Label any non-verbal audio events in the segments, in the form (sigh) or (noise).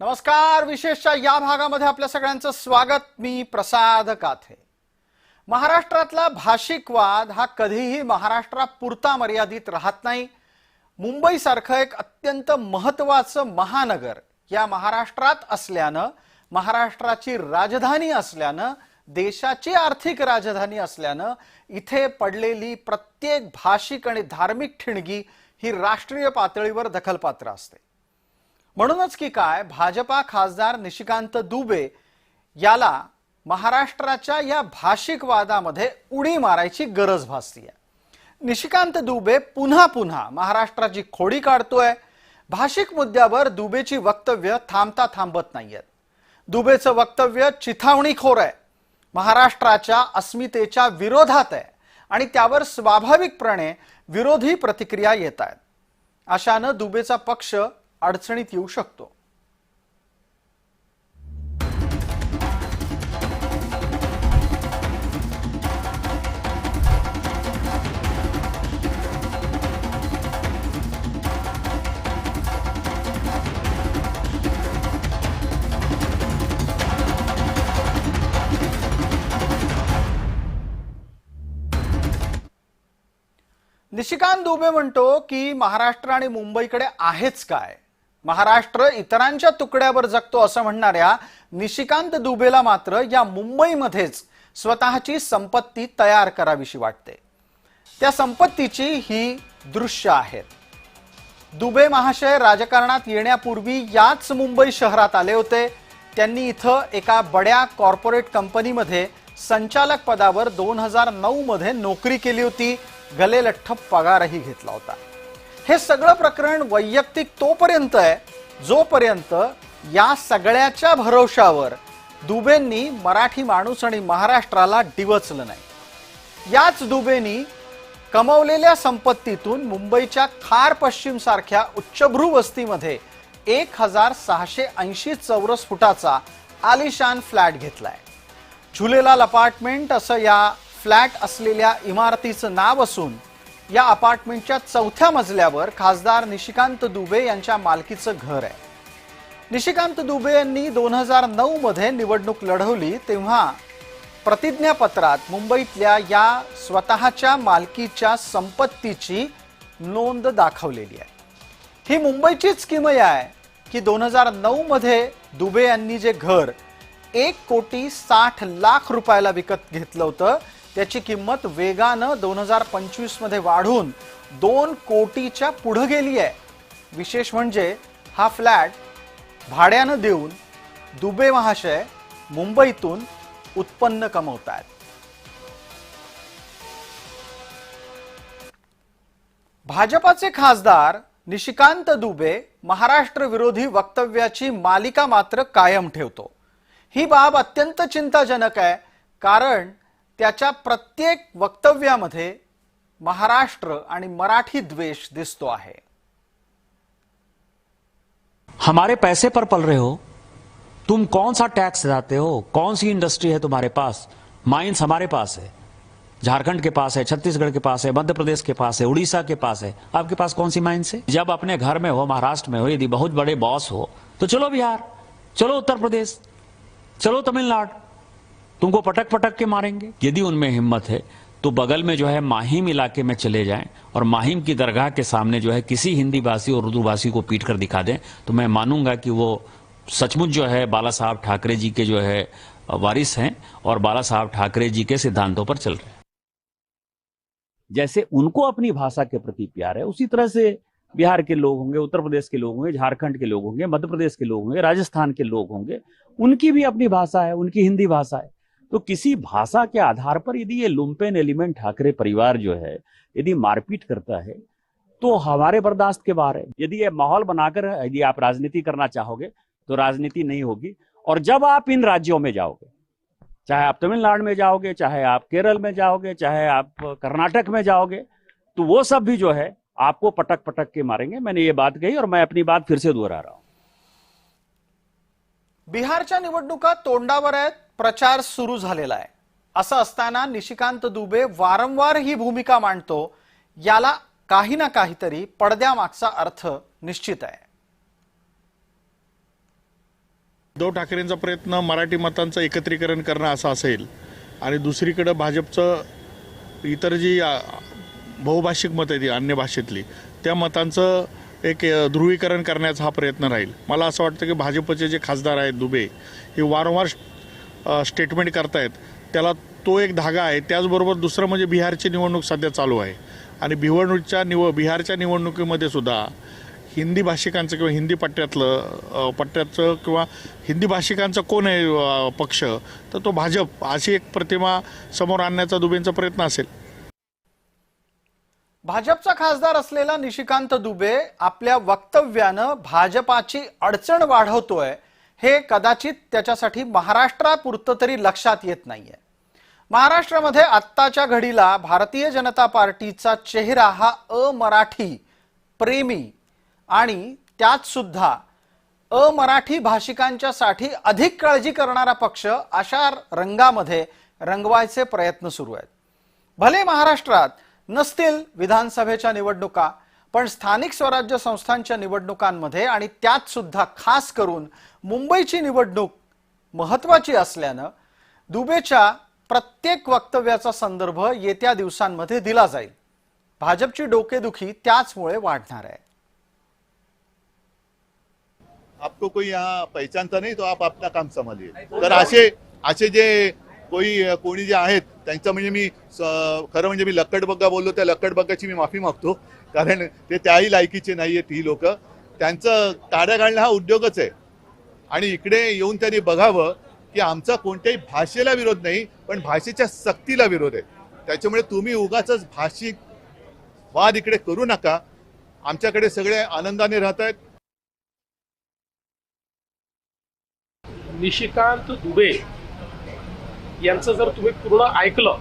नमस्कार विशेषच्या या भागामध्ये आपल्या सगळ्यांचं स्वागत. मी प्रसाद काथे. महाराष्ट्रातला भाषिक वाद हा कधीही महाराष्ट्रापुरता मर्यादित राहत नाही. मुंबईसारखं एक अत्यंत महत्वाचं महानगर या महाराष्ट्रात असल्यानं महाराष्ट्राची राजधानी असल्यानं देशाची आर्थिक राजधानी असल्यानं इथे पडलेली प्रत्येक भाषिक आणि धार्मिक ठिणगी ही राष्ट्रीय पातळीवर दखलपात्र असते. म्हणूनच की काय भाजपा खासदार निशिकांत दुबे याला महाराष्ट्राच्या या भाषिक वादामध्ये उडी मारायची गरज भासतीये निशिकांत दुबे पुन्हा पुन्हा महाराष्ट्राची खोडी काढतोय. भाषिक मुद्द्यावर दुबेची वक्तव्य थांबता थांबत नाहीयेत. दुबेचं वक्तव्य चिथावणीखोर आहे. महाराष्ट्राच्या अस्मितेच्या विरोधात आहे आणि त्यावर स्वाभाविकपणे विरोधी प्रतिक्रिया येत आहेत. अशानं दुबेचा पक्ष अडचणीत येऊ शकतो. निशिकांत दुबे म्हणतो की महाराष्ट्र आणि मुंबईकडे आहेच काय? महाराष्ट्र इतरांच्या तुकड्यावर जगतो असं म्हणणाऱ्या निशिकांत दुबेला मात्र या मुंबईमध्येच स्वतःची संपत्ती तयार करावीशी वाटते. त्या संपत्तीची ही दृश्य आहेत. दुबे महाशय राजकारणात येण्यापूर्वी याच मुंबई शहरात आले होते. त्यांनी इथं एका बड्या कॉर्पोरेट कंपनीमध्ये संचालक पदावर दोन हजार नऊमध्ये नोकरी केली होती. गलेलठ्ठ पगारही घेतला होता. हे सगळं प्रकरण वैयक्तिक तोपर्यंत आहे जोपर्यंत या सगळ्याच्या भरोशावर दुबेंनी मराठी माणूस आणि महाराष्ट्राला डिवचलं नाही. याच दुबेनी कमवलेल्या संपत्तीतून मुंबईच्या खार पश्चिम सारख्या उच्चभ्रू वस्तीमध्ये एक हजार सहाशे ऐंशी चौरस फुटाचा आलिशान फ्लॅट घेतलाय. झुलेलाल अपार्टमेंट असं या फ्लॅट असलेल्या इमारतीचं नाव असून या अपार्टमेंटच्या चौथ्या मजल्यावर खासदार निशिकांत दुबे यांच्या मालकीचं घर आहे. निशिकांत दुबे यांनी दोन हजार नऊ मध्ये निवडणूक लढवली तेव्हा प्रतिज्ञापत्रात मुंबईतल्या या स्वतःच्या मालकीच्या संपत्तीची नोंद दाखवलेली आहे. ही मुंबईचीच किमया आहे की दोन हजार नऊ मध्ये दुबे यांनी जे घर एक कोटी साठ लाख रुपयाला विकत घेतलं होतं त्याची किंमत वेगानं दोन हजार पंचवीसमध्ये वाढून दोन कोटीच्या पुढं गेली आहे. विशेष म्हणजे हा फ्लॅट भाड्यानं देऊन दुबे महाशय मुंबईतून उत्पन्न कमवतायत. भाजपाचे खासदार निशिकांत दुबे महाराष्ट्र विरोधी वक्तव्याची मालिका मात्र कायम ठेवतो. ही बाब अत्यंत चिंताजनक आहे कारण त्याच्या प्रत्येक वक्तव्यामध्ये महाराष्ट्र आणि मराठी द्वेष दिसतो आहे. हमारे पैसे पर पल रहे हो. तुम कौन सा टैक्स लाते हो? कौन सी इंडस्ट्री है तुम्हारे पास? माइंस हमारे पास है. झारखंड के पास है, छत्तीसगढ़ के पास है, मध्य प्रदेश के पास है, उड़ीसा के पास है. आपके पास कौन सी माइंस है? जब अपने घर में हो, महाराष्ट्र में हो, यदि बहुत बड़े बॉस हो तो चलो बिहार, चलो उत्तर प्रदेश, चलो तमिलनाडु तुमको पटक पटक के मारेंगे। यदि उनमें हिम्मत है तो बगल में जो है माहिम इलाके में चले जाएँ और माहिम की दरगाह के सामने जो है किसी हिंदी भाषी और उर्दू भाषी को पीट कर दिखा दें तो मैं मानूँगा कि वो सचमुच जो है बाला साहब ठाकरे जी के जो है वारिस हैं और बाला साहब ठाकरे जी के सिद्धांतों पर चल रहे हैं। जैसे उनको अपनी भाषा के प्रति प्यार है, उसी तरह से बिहार के लोग होंगे, उत्तर प्रदेश के लोग होंगे, झारखंड के लोग होंगे, मध्य प्रदेश के लोग होंगे, राजस्थान के लोग होंगे, उनकी भी अपनी भाषा है, उनकी हिंदी भाषा है। तो किसी भाषा के आधार पर यदि ये लुम्पेन एलिमेंट ठाकरे परिवार जो है, यदि मारपीट करता है तो हमारे बर्दाश्त के बाहर है। यदि ये माहौल बनाकर, यदि आप राजनीति करना चाहोगे तो राजनीति नहीं होगी। और जब आप इन राज्यों में जाओगे, चाहे आप तमिलनाडु में जाओगे, चाहे आप केरल में जाओगे, चाहे आप कर्नाटक में जाओगे तो वो सब भी जो है, आपको पटक पटक के मारेंगे। मैंने ये बात कही और मैं अपनी बात फिर से दोहरा रहा हूँ। बिहारच्या निवडणुका तोंडावर आहेत प्रचार सुरू झालेला आहे. असं असताना निशिकांत दुबे वारंवार ही भूमिका मांडतो याला काही ना काहीतरी पडद्यामागचा अर्थ निश्चित आहे. उद्धव ठाकरेंचा प्रयत्न मराठी मतांचं एकत्रीकरण करणं असा असेल आणि दुसरीकडं भाजपचं इतर जी बहुभाषिक मतं आहेत अन्य भाषेतली त्या मतांचं एक ध्रुवीकरण करण्याचा हा प्रयत्न राहील. मला असं वाटतं की भाजपचे जे खासदार आहेत दुबे हे वारंवार स्टेटमेंट करतायत. त्याला तो एक धागा आहे. त्याचबरोबर दुसरं म्हणजे बिहारची निवडणूक सध्या चालू आहे. आणि निवडणूकच्या निव बिहारच्या निवडणुकीमध्ये सुद्धा हिंदी भाषिकांचं किंवा हिंदी पट्ट्यातलं पट्ट्याचं किंवा हिंदी भाषिकांचा कोण आहे पक्ष तर तो भाजप अशी एक प्रतिमा समोर आणण्याचा दुबेंचा प्रयत्न असेल. भाजपचा खासदार असलेला निशिकांत दुबे आपल्या वक्तव्यानं भाजपाची अडचण वाढवतोय हे कदाचित त्याच्यासाठी महाराष्ट्रापुरतं तरी लक्षात येत नाहीये. महाराष्ट्रामध्ये आत्ताच्या घडीला भारतीय जनता पार्टीचा चेहरा हा अमराठी प्रेमी आणि त्यात सुद्धा अमराठी भाषिकांच्यासाठी अधिक काळजी करणारा पक्ष अशा रंगामध्ये रंगवायचे प्रयत्न सुरू आहेत. भले महाराष्ट्रात नसतील विधानसभेच्या निवडणुका पण स्थानिक स्वराज्य संस्थांच्या निवडणुकांमध्ये आणि त्यात सुद्धा खास करून मुंबईची निवडणूक महत्वाची असल्यानं दुबेच्या प्रत्येक वक्तव्याचा संदर्भ येत्या दिवसांमध्ये दिला जाईल. भाजपची डोकेदुखी त्याचमुळे वाढणार आहे. आपको कोई यहाँ पहचानता नहीं तो आप अपना काम संभालिए। तर असे असे जे कोई कोणी जे आहेत त्यांचं म्हणजे मी खरं म्हणजे मी लक्कडबग्गा बोललो त्या लक्कडबग्गाची मी माफी मागतो. कारण ते त्याही लायकीचे नाही आहेत ही लोक. त्यांचं काड्या घालणं हा उद्योगच आहे. आणि इकडे येऊन त्यांनी बघावं की आमचा कोणत्याही भाषेला विरोध नाही पण भाषेच्या सक्तीला विरोध आहे. त्याच्यामुळे तुम्ही उगाच भाषिक वाद इकडे करू नका. आमच्याकडे सगळे आनंदाने राहत आहेत निशिकांत दुबे. यांचं जर तुम्ही पूर्ण ऐकलं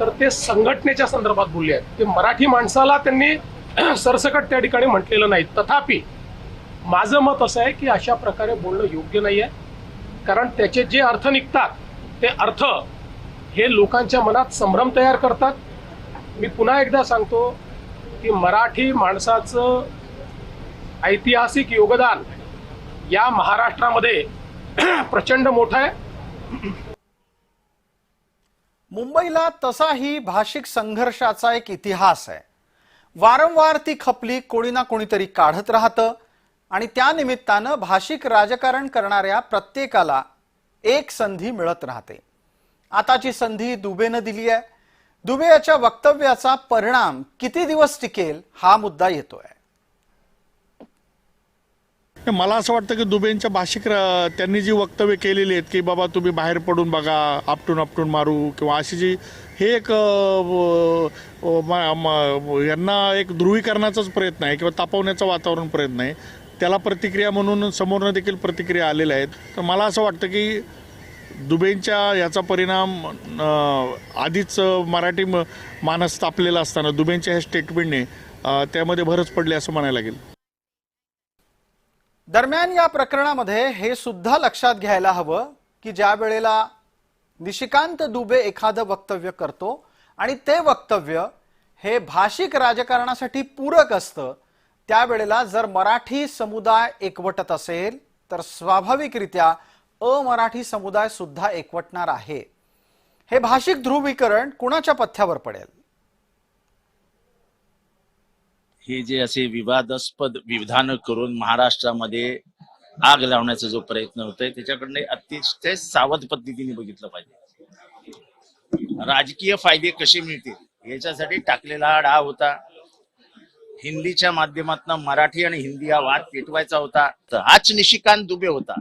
तर ते संघटनेच्या संदर्भात बोलले आहेत. ते मराठी माणसाला त्यांनी (clears throat) सरसकट त्या ठिकाणी म्हटलेलं नाही. तथापि माझं मत असं आहे की अशा प्रकारे बोलणं योग्य नाही आहे कारण त्याचे जे अर्थ निघतात ते अर्थ हे लोकांच्या मनात संभ्रम तयार करतात. मी पुन्हा एकदा सांगतो की मराठी माणसाचं ऐतिहासिक योगदान या महाराष्ट्रामध्ये (clears throat) प्रचंड मोठं आहे. (clears throat) मुंबईला तसाही भाषिक संघर्षाचा एक इतिहास आहे. वारंवार ती खपली कोणी ना कोणीतरी काढत राहतं आणि त्यानिमित्तानं भाषिक राजकारण करणाऱ्या प्रत्येकाला एक संधी मिळत राहते. आताची संधी दुबेनं दिली आहे. दुबे याच्या वक्तव्याचा परिणाम किती दिवस टिकेल हा मुद्दा येतोय. मला असं वाटतं की दुबेंच्या भाषिक र- त्यांनी जी वक्तव्य केलेली आहेत की बाबा तुम्ही बाहेर पडून बघा आपटून आपटून मारू किंवा अशी जी हे एक यांना एक ध्रुवीकरणाचाच प्रयत्न आहे किंवा तापवण्याचा वातावरण प्रयत्न आहे. त्याला प्रतिक्रिया म्हणून समोरनं देखील प्रतिक्रिया आलेल्या आहेत. तर मला असं वाटतं की दुबेंच्या याचा परिणाम आधीच मराठी म- मानस तापलेला असताना दुबेंच्या ह्या स्टेटमेंटने त्यामध्ये भरच पडली असं म्हणायला लागेल. दरम्यान या प्रकरणामध्ये हे सुद्धा लक्षात घ्यायला हवं की ज्या वेळेला निशिकांत दुबे एखादं वक्तव्य करतो आणि ते वक्तव्य हे भाषिक राजकारणासाठी पूरक असतं त्यावेळेला जर मराठी समुदाय एकवटत असेल तर स्वाभाविकरित्या अमराठी समुदाय सुद्धा एकवटणार आहे. हे भाषिक ध्रुवीकरण कुणाच्या पथ्यावर पडेल? हे जे असे विवादास्पद विधान करून महाराष्ट्रामध्ये आग लावण्याचा जो प्रयत्न होतोय त्याच्याकडनं अतिशय सावध पद्धतीने बघितलं पाहिजे. राजकीय फायदे कसे मिळतील याच्यासाठी टाकलेला हा डाव होता. हिंदीच्या माध्यमातून मराठी आणि हिंदी हा वाद पेटवायचा होता. तर हाच निशिकांत दुबे होता.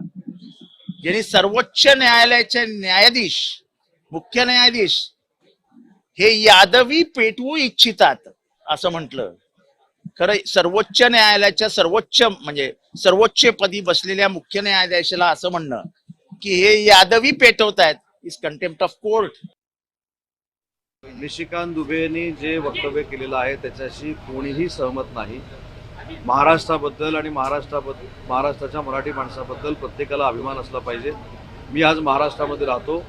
ज्यांनी सर्वोच्च न्यायालयाचे न्यायाधीश मुख्य न्यायाधीश हे यादवी पेटवू इच्छितात असं म्हटलं. खरं सर्वोच्च न्यायालयाच्या सर्वोच्च म्हणजे सर्वोच्च पदी बसलेल्या मुख्य न्यायाधीशाला असं म्हणणं की हे यादवी पेटवतायत is contempt of court Nishikant दुबेनी जे वक्तव्य केलेलं आहे त्याच्याशी कोणीही सहमत नाही. महाराष्ट्राबद्दल आणि महाराष्ट्राबद्दल महाराष्ट्राच्या मराठी माणसाबद्दल प्रत्येकाला अभिमान असला पाहिजे. मी आज महाराष्ट्रामध्ये राहतो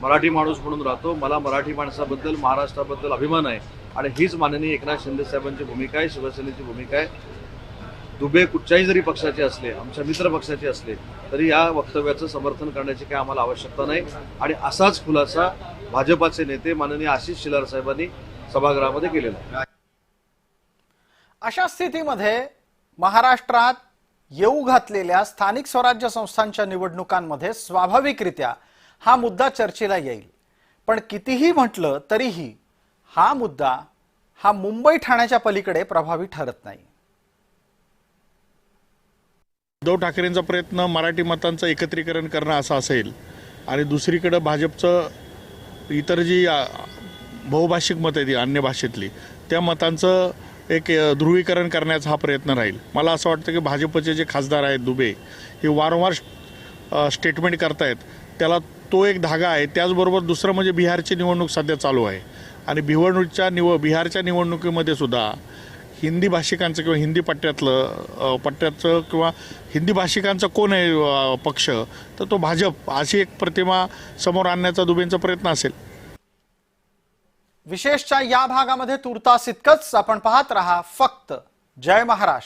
मराठी माणूस म्हणून राहतो. मला मराठी माणसाबद्दल महाराष्ट्राबद्दल अभिमान आहे. आणि हीच माननीय एकनाथ शिंदे साहेबांची भूमिका आहे शिवसेनेची भूमिका आहे. दुबे कुठच्याही जरी पक्षाचे असले आमच्या मित्र पक्षाचे असले तरी या वक्तव्याचं समर्थन करण्याची काही आम्हाला आवश्यकता नाही. आणि असाच खुलासा भाजपाचे नेते माननीय आशिष शिलार साहेबांनी सभागृहामध्ये केलेला अशा स्थितीमध्ये महाराष्ट्रात येऊ घातलेल्या स्थानिक स्वराज्य संस्थांच्या निवडणुकांमध्ये स्वाभाविकरित्या हा मुद्दा चर्चेला येईल. पण कितीही म्हटलं तरीही हा मुद्दा हा मुंबई ठाण्याच्या पलीकडे प्रभावी ठरत नाही. उद्धव ठाकरेंचा प्रयत्न मराठी मतांचं एकत्रीकरण करणं असा असेल आणि दुसरीकडं भाजपचं इतर जी बहुभाषिक मत आहे ती अन्य भाषेतली त्या मतांचं एक ध्रुवीकरण करण्याचा हा प्रयत्न राहील. मला असं वाटतं की भाजपचे जे खासदार आहेत दुबे हे वारंवार स्टेटमेंट करतायत. त्याला तो एक धागा आहे. त्याचबरोबर दुसरं म्हणजे बिहारची निवडणूक सध्या चालू आहे. आणि भिवडणूकच्या निव बिहारच्या निवडणुकीमध्ये सुद्धा हिंदी भाषिकांचं किंवा हिंदी पट्ट्यातलं पट्ट्याचं किंवा हिंदी भाषिकांचा कोण आहे पक्ष? तर तो भाजप. अशी एक प्रतिमा समोर आणण्याचा दुबेंचा प्रयत्न असेल. विशेषच्या या भागामध्ये तुर्तास इतकंच. आपण पाहत रहा फक्त जय महाराष्ट्र.